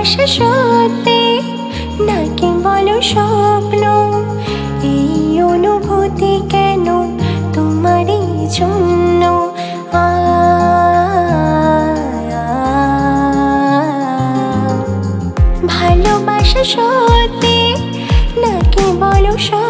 ভালোবাসা সত্যি নাকি বলো স্বপ্ন? এই অনুভূতি কেন তোমারই জন্য? আ, ভালোবাসা সত্যি নাকি বলো স্বপ্ন?